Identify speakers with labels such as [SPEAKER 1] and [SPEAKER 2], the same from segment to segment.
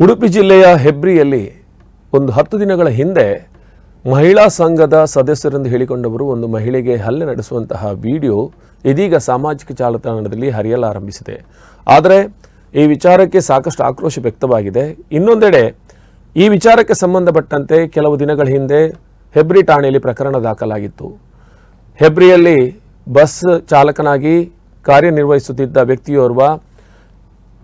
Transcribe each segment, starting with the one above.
[SPEAKER 1] ಉಡುಪಿ ಜಿಲ್ಲೆಯ ಹೆಬ್ರಿಯಲ್ಲಿ ಒಂದು ಹತ್ತು ದಿನಗಳ ಹಿಂದೆ ಮಹಿಳಾ ಸಂಘದ ಸದಸ್ಯರೆಂದು ಹೇಳಿಕೊಂಡವರು ಒಂದು ಮಹಿಳೆಗೆ ಹಲ್ಲೆ ನಡೆಸುವಂತಹ ವಿಡಿಯೋ ಇದೀಗ ಸಾಮಾಜಿಕ ಜಾಲತಾಣದಲ್ಲಿ ಹರಿಯಲಾರಂಭಿಸಿದೆ ಆದರೆ ಈ ವಿಚಾರಕ್ಕೆ ಸಾಕಷ್ಟು ಆಕ್ರೋಶ ವ್ಯಕ್ತವಾಗಿದೆ. ಇನ್ನೊಂದೆಡೆ ಈ ವಿಚಾರಕ್ಕೆ ಸಂಬಂಧಪಟ್ಟಂತೆ ಕೆಲವು ದಿನಗಳ ಹಿಂದೆ ಹೆಬ್ರಿ ಠಾಣೆಯಲ್ಲಿ ಪ್ರಕರಣ ದಾಖಲಾಗಿತ್ತು. ಹೆಬ್ರಿಯಲ್ಲಿ ಬಸ್ ಚಾಲಕನಾಗಿ ಕಾರ್ಯನಿರ್ವಹಿಸುತ್ತಿದ್ದ ವ್ಯಕ್ತಿಯೋರ್ವ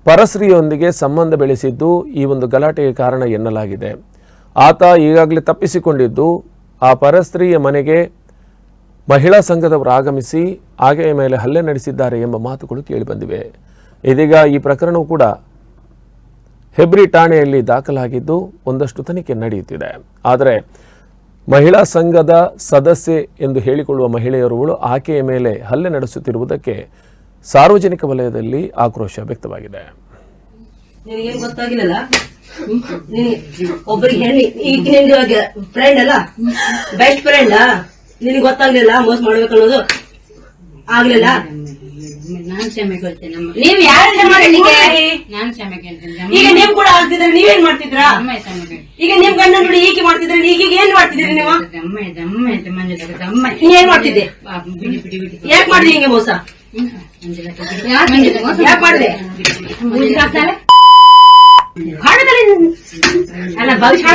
[SPEAKER 1] ಪರಸ್ತ್ರೀಯೊಂದಿಗೆ ಸಂಬಂಧ ಬೆಳೆಸಿದ್ದು ಈ ಒಂದು ಗಲಾಟೆಗೆ ಕಾರಣ ಎನ್ನಲಾಗಿದೆ. ಆತ ಈಗಾಗಲೇ ತಪ್ಪಿಸಿಕೊಂಡಿದ್ದು, ಆ ಪರಸ್ತ್ರೀಯ ಮನೆಗೆ ಮಹಿಳಾ ಸಂಘದವರು ಆಗಮಿಸಿ ಆಕೆಯ ಮೇಲೆ ಹಲ್ಲೆ ನಡೆಸಿದ್ದಾರೆ ಎಂಬ ಮಾತುಗಳು ಕೇಳಿಬಂದಿವೆ. ಇದೀಗ ಈ ಪ್ರಕರಣವು ಕೂಡ ಹೆಬ್ರಿ ಠಾಣೆಯಲ್ಲಿ ದಾಖಲಾಗಿದ್ದು ಒಂದಷ್ಟು ತನಿಖೆ ನಡೆಯುತ್ತಿದೆ. ಆದರೆ ಮಹಿಳಾ ಸಂಘದ ಸದಸ್ಯೆ ಎಂದು ಹೇಳಿಕೊಳ್ಳುವ ಮಹಿಳೆಯರುಗಳು ಆಕೆಯ ಮೇಲೆ ಹಲ್ಲೆ ನಡೆಸುತ್ತಿರುವುದಕ್ಕೆ ಸಾರ್ವಜನಿಕ ವಲಯದಲ್ಲಿ ಆಕ್ರೋಶ ವ್ಯಕ್ತವಾಗಿದೆ.
[SPEAKER 2] ನಿನಗೇನ್ ಗೊತ್ತಾಗಿಲ್ಲಲ್ಲ? ಒಬ್ಬರಿಗೆ ಹೇಳಿ ಈಗ ನಿನ್ಗೆ ಫ್ರೆಂಡ್ ಅಲ್ಲ? ಬೆಸ್ಟ್ ಫ್ರೆಂಡ್ ನಿನಗೆ ಗೊತ್ತಾಗ್ಲಿಲ್ಲ ಮೋಸ ಮಾಡ್ಬೇಕನ್ನೋದು ಆಗ್ಲಿಲ್ಲ?
[SPEAKER 3] ನಾನ್ ಕ್ಷಮೆ ಕೇಳ್ತೇನೆ.
[SPEAKER 2] ನೀವ್ ಮಾಡಲಿಕ್ಕೆ
[SPEAKER 3] ನಾನ್ ಕ್ಷಮೆ ಕೇಳ್ತೇನೆ
[SPEAKER 2] ಈಗ ನೀವ್ ಕೂಡ ಆಗ್ತಿದ್ರೆ ನೀವೇನ್ ಮಾಡ್ತಿದ್ರಾ ಈಗ ನಿಮ್ ಗಂಡ ನೋಡಿ ಈಕೆ ಮಾಡ್ತಿದ್ರೆ ಈಗ ಏನ್ ಮಾಡ್ತಿದ್ರಿ ನೀವು?
[SPEAKER 3] ಅಮ್ಮ ಆಯ್ತು ಮಂಜು
[SPEAKER 2] ನೀ ಏನ್ ಮಾಡ್ತಿದ್ದೆ?
[SPEAKER 3] ಬಿಡಿ ಬಿಡಿ ಬಿಡಿ.
[SPEAKER 2] ಯಾಕೆ ಮಾಡಿದೆ ಹಿಂಗೆ ಮೋಸ. ಯಾಕೆ ಮಾಡಿದೆ? ಅಲ್ಲ, ಭವಿಷ್ಯ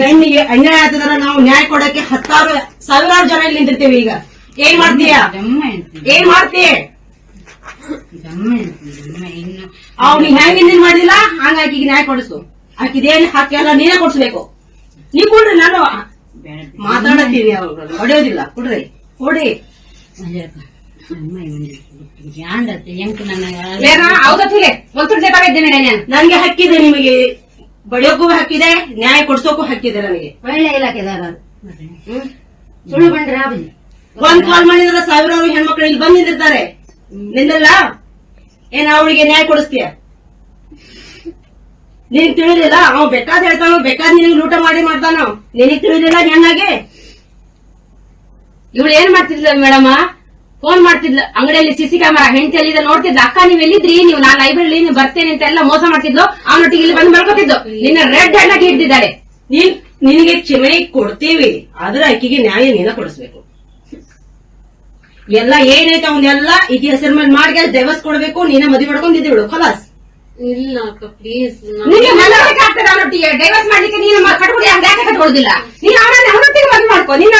[SPEAKER 2] ಹೆಣ್ಣಿಗೆ ಅನ್ಯಾಯ ಆತದಲ್ಲ ನಾವು ನ್ಯಾಯ ಕೊಡಕ್ಕೆ ಹತ್ತಾರು ಸಾವಿರಾರು ಜನ ಇಲ್ಲಿ ನಿಂತಿರ್ತೀವಿ ಈಗ. ಏನ್ ಮಾಡ್ತೀಯ. ಏನ್ ಮಾಡ್ತೀಯ? ಅವ್ನಿಗೆ ಹೆಂಗ್ ಹಿಂದಿನ ಮಾಡಿಲ್ಲ? ಹಂಗ ಆಕಿಗೆ ನ್ಯಾಯ ಕೊಡಿಸು. ಆಕಿದೇನ್ ಹಾಕಿ ಎಲ್ಲ ನೀನೇ ಕೊಡ್ಸ್ಬೇಕು. ನೀ ಕೊಡ್ರಿ ನಾನು ಮಾತಾಡತ್ತೀನಿ ಅವ್ರು. ಹೊಡೆಯೋದಿಲ್ಲ ಕೊಡ್ರಿ. ಕೊಡಿ ನನ್ಗೆ ಹಕ್ಕಿದೆ ನಿಮಗೆ. ಬಡಿಯೋಕ್ಕೂ ಹಕ್ಕಿದೆ ನ್ಯಾಯ ಕೊಡ್ಸೋಕು ಹಕ್ಕಿದೆ ನನಗೆ.
[SPEAKER 3] ಒಳ್ಳೆ ಇಲಾಖೆದಾರ ಹ್ಮ್. ಸುಳ್ಳು ಬಂದ್ರೆ
[SPEAKER 2] ಒಂದ್ ಕಾಲ್ ಮಾಡಿದ್ರೆ ಸಾವಿರಾರು ಹೆಣ್ಮಕ್ಳು ಇಲ್ಲಿ ಬಂದ್ ನಿಂತಿರ್ತಾರೆ ನಿಂದಲ್ಲ? ಏನ್ ಅವಳಿಗೆ ನ್ಯಾಯ ಕೊಡಿಸ್ತೀಯ? ನಿನಗ್ ತಿಳಿದಿಲ್ಲ? ಅವ್ ಬೇಕಾದ್ ಹೇಳ್ತಾನ, ಬೇಕಾದ್ ನಿನ್ ಲೂಟ ಮಾಡಿ ಮಾಡ್ತಾನ. ನಿನಗ್ ತಿಳಿದಿಲ್ಲ ಹೆಣ್ಣಾಗೆ
[SPEAKER 4] ಇವಳು ಏನ್ ಮಾಡ್ತಿದ್ಲ ಮೇಡಮ್? ಫೋನ್ ಮಾಡ್ತಿದ್ಲ. ಅಂಗಡಿಯಲ್ಲಿ ಸಿಸಿ ಕ್ಯಾಮರಾ, ಹೆಂಡತಿ ಅಲ್ಲಿ ನೋಡ್ತಿದ್ಲ. ಅಕ್ಕ, ನೀವ್ ಎಲ್ಲಿದ್ರಿ? ನೀವು ನಾನ್ ಲೈಬ್ರರಿ ನೀವು ಬರ್ತೇನೆ ಅಂತ ಎಲ್ಲ ಮೋಸ ಮಾಡ್ತಿದ್ಲು. ಅವನೊಟ್ಟಿಗೆ ಇಲ್ಲಿ ಬಂದು ಮಲ್ಕೋತಿದ್ದು ನಿನ್ನ ರೆಡ್ ಹೆಣ್ಣಾಗಿ ಹಿಡ್ದಿದ್ದಾರೆ
[SPEAKER 2] ನೀನ್, ನಿನಗೆ ಕ್ಷಮೆ ಕೊಡ್ತೀವಿ. ಆದ್ರೆ ಅಕ್ಕಿಗೆ ನ್ಯಾಯ ನೀನ ಕೊಡಿಸ್ಬೇಕು. ಎಲ್ಲ ಏನೈತೆ ಅವನ್ನೆಲ್ಲ ಈಕೆ ಹೆಸರು ಮೇಲೆ ಮಾಡಿ ದೇವಸ್ ಕೊಡ್ಬೇಕು, ನೀನ ಮದುವೆ ಮಾಡ್ಕೊಂಡಿದ್ದೀವಿ ಖಲಾಸ್.
[SPEAKER 4] ಇಲ್ಲ ಅಕ್ಕ ಪ್ಲೀಸ್ ಆಗ್ತದೆ ಅವನೊಟ್ಟಿಗೆ. ಡೈವರ್ಸ್ ಮಾಡ್ಲಿಕ್ಕೆ ನೀನು ಕಟ್ಕೊಳ್ಳಿ ಹಂಗ ಯಾಕೆ ನೀನು ಅವನನ್ನ ಅವನೊಟ್ಟಿಗೆ ಮದುವೆ ಮಾಡ್ಕೊ. ನಿನ್ನ